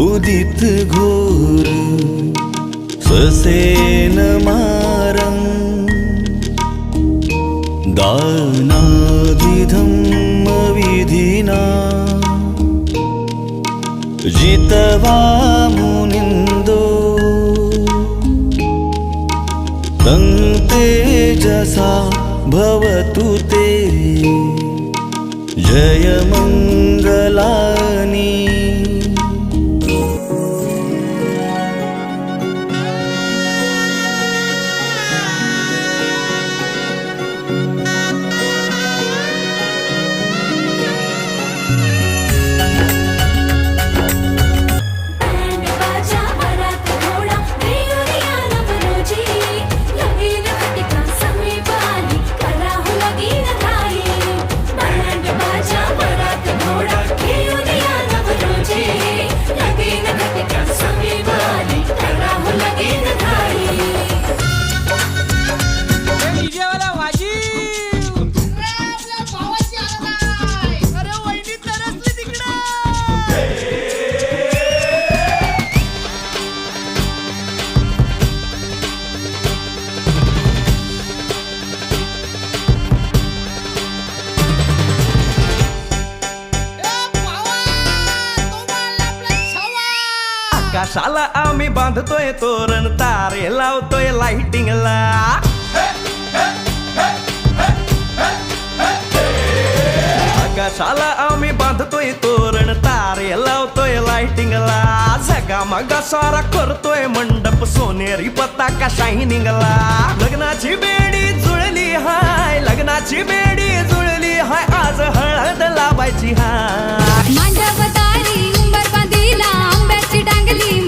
उदित घोर ससेन मारम् दानादिधम्मविधिना जितवा मुनिन्दो तं तेजसा भवतु ते। जयमङ्गलानि तोरण तारे लावतोय लाइटिंगला आकाशाला आम्ही बांधतोय तोरण तारे लावतोय लाइटिंगला जगा मगा सारा करतोय मंडप सोनेरी पताका शायनिंगला लग्नाची बेडी जुळली हाय लग्नाची बेडी जुळली हाय आज हळद लावायची हाय. मांडवदारी उंबर बांधीला आंब्याची डांगली